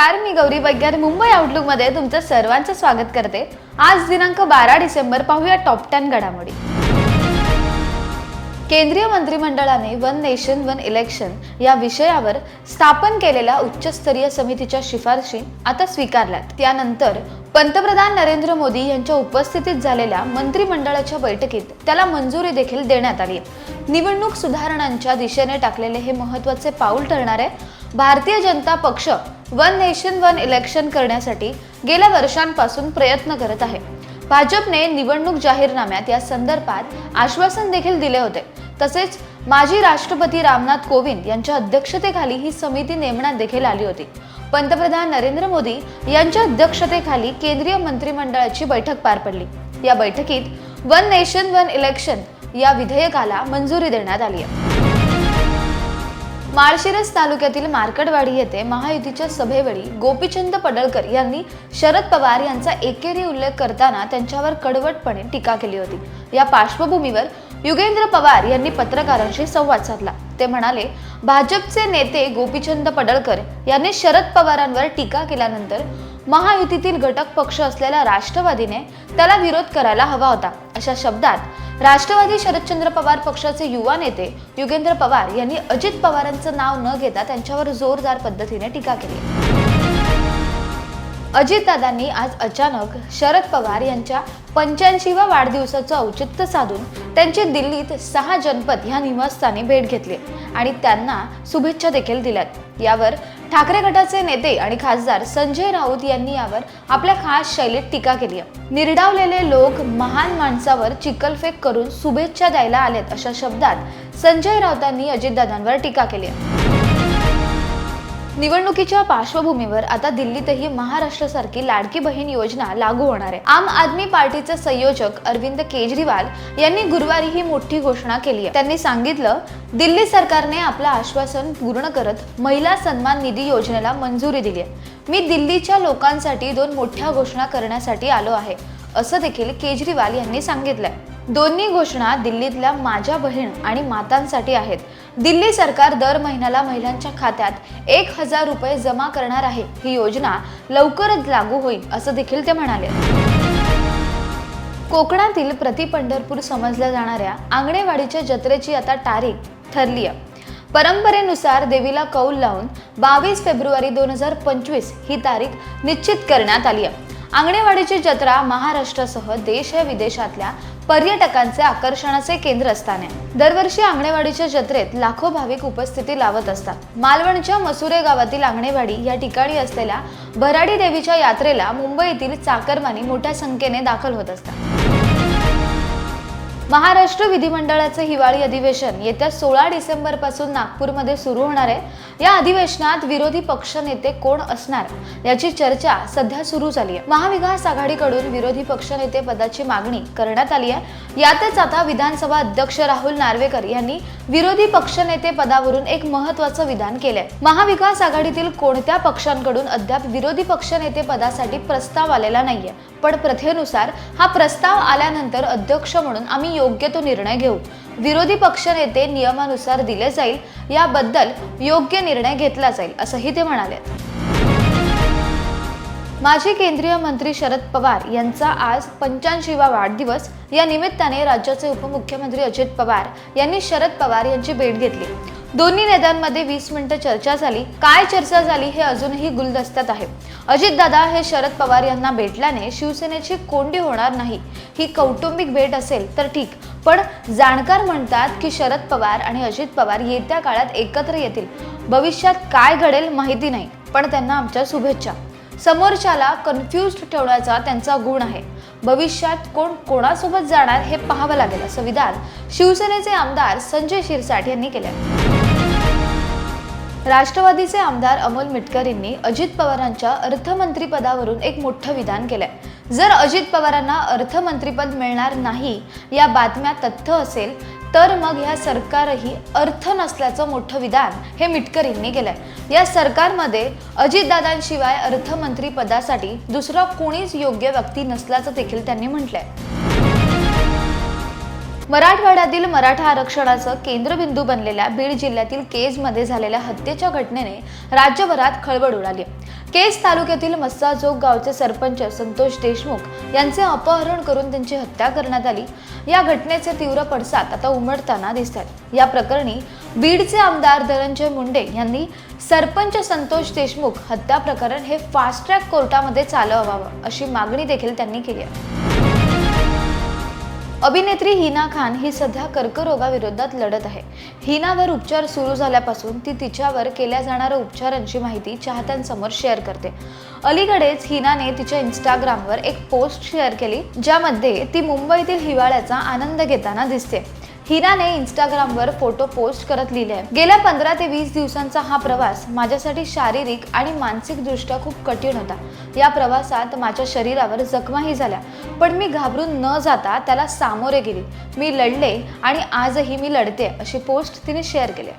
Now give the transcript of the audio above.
नमस्कार मी गौरी बग्यार मुंबई आउटलुकमध्ये तुमचं सर्वांचं स्वागत करते. आज दिनांक बारा डिसेंबर पाहूया टॉप टेन घडामोडी. केंद्रीय मंत्रिमंडळाने वन नेशन वन इलेक्शन या विषयावर स्थापन केलेल्या उच्चस्तरीय समितीच्या शिफारशी आता स्वीकारल्यात. त्यानंतर पंतप्रधान नरेंद्र मोदी यांच्या उपस्थितीत झालेल्या मंत्रिमंडळाच्या बैठकीत त्याला मंजुरी देखील देण्यात आली. आहे निवडणूक सुधारणांच्या दिशेने टाकलेले हे महत्त्वाचे पाऊल ठरणार आहे. भारतीय जनता पक्ष वन नेशन वन इलेक्शन करण्यासाठी गेल्या वर्षांपासून प्रयत्न करत आहे. भाजपने निवडणूक जाहीरनाम्यात या संदर्भात आश्वासन देखील दिले होते. तसेच माजी राष्ट्रपती रामनाथ कोविंद यांच्या अध्यक्षतेखाली ही समिती नेमण्यात देखील आली होती. पंतप्रधान नरेंद्र मोदी यांच्या अध्यक्षतेखाली केंद्रीय मंत्रिमंडळाची बैठक पार पडली. या बैठकीत वन नेशन वन इलेक्शन या विधेयकाला मंजुरी देण्यात आली आहे. माळशिरस तालुक्यातील मार्कडवाडी येथे महायुतीच्या सभेवेळी गोपीचंद पडळकर यांनी शरद पवार यांचा एकेरी उल्लेख करताना त्यांच्यावर कडवटपणे टीका केली होती. या पार्श्वभूमीवर युगेंद्र पवार यांनी पत्रकारांशी संवाद साधला. ते म्हणाले भाजपचे नेते गोपीचंद पडळकर यांनी शरद पवारांवर टीका केल्यानंतर महायुतीतील घटक पक्ष असलेल्या राष्ट्रवादीने त्याला विरोध करायला हवा होता. अशा शब्दात राष्ट्रवादी शरदचंद्र पवार पक्षाचे युवा नेते युगेंद्र पवार यांनी अजित पवारांचं नाव न घेता त्यांच्यावर जोरदार पद्धतीने टीका केली. अजितदादांनी आज अचानक शरद पवार यांच्या पंच्याऐंशीव्या वाढदिवसाचं औचित्य साधून त्यांची दिल्लीत सहा जनपद ह्या निवासस्थानी भेट घेतली आणि त्यांना शुभेच्छा देखील दिल्यात. यावर ठाकरे गटाचे नेते आणि खासदार संजय राऊत यांनी यावर आपल्या खास शैलीत टीका केली आहे. निर्डावलेले लोक महान माणसावर चिकलफेक करून शुभेच्छा द्यायला आलेत अशा शब्दात संजय राऊतांनी अजितदादांवर टीका केली आहे. निवडणुकीच्या पार्श्वभूमीवर आता दिल्लीतही महाराष्ट्रासारखी लाडकी बहीण योजना लागू होणार आहे. आम आदमी पार्टीचे संयोजक अरविंद केजरीवाल यांनी गुरुवारी ही मोठी घोषणा केली आहे. त्यांनी सांगितलं दिल्ली सरकारने आपलं आश्वासन पूर्ण करत महिला सन्मान निधी योजनेला मंजुरी दिली आहे. मी दिल्लीच्या लोकांसाठी दोन मोठ्या घोषणा करण्यासाठी आलो आहे असं देखील केजरीवाल यांनी सांगितलंय. दोन्ही घोषणा दिल्लीतल्या माझ्या बहीण आणि मातांसाठी आहेत. दिल्ली सरकार दर महिन्याला महिलांच्या खात्यात एक हजार रुपये जमा करणार आहे. ही योजना लवकरच लागू होईल असं देखील ते म्हणाले. कोकणातील प्रति पंढरपूर समजल्या जाणाऱ्या आंगणेवाडीच्या जत्रेची आता तारीख ठरली आहे परंपरेनुसार देवीला कौल लावून बावीस फेब्रुवारी दोन हजार पंचवीस ही तारीख निश्चित करण्यात आली आहे आंगणेवाडीची जत्रा महाराष्ट्रासह देश या विदेशातल्या पर्यटकांचे आकर्षणाचे केंद्र स्थान आहे दरवर्षी आंगणेवाडीच्या जत्रेत लाखो भाविक उपस्थिती लावत असतात. मालवणच्या मसुरे गावातील आंगणेवाडी या ठिकाणी असलेल्या भराडी देवीच्या यात्रेला मुंबईतील चाकरमानी मोठ्या संख्येने दाखल होत असतात. महाराष्ट्र विधिमंडळाचं हिवाळी अधिवेशन येत्या सोळा डिसेंबरपासून नागपूरमध्ये सुरू होणार आहे. या अधिवेशनात विरोधी पक्ष नेते कोण असणार याची चर्चा सध्या सुरू झाली आहे. महाविकास आघाडीकडून विरोधी पक्षनेते पदाची मागणी करण्यात आली आहे. यातच आता विधानसभा अध्यक्ष राहुल नार्वेकर यांनी विरोधी पक्षनेते पदावरून एक महत्वाचं विधान केलंय. महाविकास आघाडीतील कोणत्या पक्षांकडून अद्याप विरोधी पक्षनेते पदासाठी प्रस्ताव आलेला नाहीये. पण प्रथेनुसार हा प्रस्ताव आल्यानंतर अध्यक्ष म्हणून आम्ही योग्य तो निर्णय घेऊ. विरोधी पक्षनेते नियमानुसार दिले जाईल याबद्दल योग्य निर्णय घेतला जाईल असंही ते म्हणाले. माजी केंद्रीय मंत्री शरद पवार यांचा आज पंच्याऐंशीवा वाढदिवस. या निमित्ताने राज्याचे उपमुख्यमंत्री अजित पवार यांनी शरद पवार यांची भेट घेतली. दोन्ही नेत्यांमध्ये वीस मिनिटं चर्चा झाली. काय चर्चा झाली हे अजूनही गुलदस्त्यात आहे. अजितदादा हे शरद पवार यांना भेटल्याने शिवसेनेची कोंडी होणार नाही. ही कौटुंबिक भेट असेल तर ठीक. पण जाणकार म्हणतात की शरद पवार आणि अजित पवार येत्या काळात एकत्र येतील. भविष्यात काय घडेल माहिती नाही पण त्यांना आमच्या शुभेच्छा. समोरच्याला कन्फ्युज ठेवण्याचा त्यांचा गुण आहे. भविष्यात कोण कोणासोबत जाणार हे पाहावं लागेल असं विधान शिवसेनेचे आमदार संजय शिरसाट यांनी केलं राष्ट्रवादीचे आमदार अमोल मिटकरींनी अजित पवारांच्या अर्थमंत्रीपदावरून एक मोठं विधान केलंय. जर अजित पवारांना अर्थमंत्रीपद मिळणार नाही या बातम्या तथ्य असेल तर मग ह्या सरकारही अर्थ नसल्याचं मोठं विधान हे मिटकरींनी केलंय. या सरकारमध्ये अजितदादांशिवाय अर्थमंत्रीपदासाठी दुसरा कोणीच योग्य व्यक्ती नसल्याचं देखील त्यांनी म्हटलंय. मराठवाड्यातील मराठा आरक्षणाचं केंद्रबिंदू बनलेल्या बीड जिल्ह्यातील केजमध्ये झालेल्या हत्येच्या घटनेने राज्यभरात खळबळ उडाली. केज तालुक्यातील मस्साजोग गावचे सरपंच संतोष देशमुख यांचे अपहरण करून त्यांची हत्या करण्यात आली. या घटनेचे तीव्र पडसाद आता उमटताना दिसतात या प्रकरणी बीडचे आमदार धनंजय मुंडे यांनी सरपंच संतोष देशमुख हत्या प्रकरण हे फास्ट ट्रॅक कोर्टामध्ये चालवावं अशी मागणी देखील त्यांनी केली आहे. अभिनेत्री हिना खान ही सध्या कर्करोगाविरोधात लढत आहे. हिनावर उपचार सुरू झाल्यापासून ती तिच्यावर केल्या जाणाऱ्या उपचारांची माहिती चाहत्यांसमोर शेअर करते. अलीकडेच हिनाने तिच्या इंस्टाग्रामवर एक पोस्ट शेअर केली ज्यामध्ये ती मुंबईतील हिवाळ्याचा आनंद घेताना दिसते. हिराने इंस्टाग्रामवर फोटो पोस्ट करत लिहिले. आहे गेल्या पंधरा ते वीस दिवसांचा हा प्रवास माझ्यासाठी शारीरिक आणि मानसिकदृष्ट्या खूप कठीण होता. या प्रवासात माझ्या शरीरावर जखमाही झाल्या. पण मी घाबरून न जाता त्याला सामोरे गेले. मी लढले आणि आजही मी लढते अशी पोस्ट तिने शेअर केली.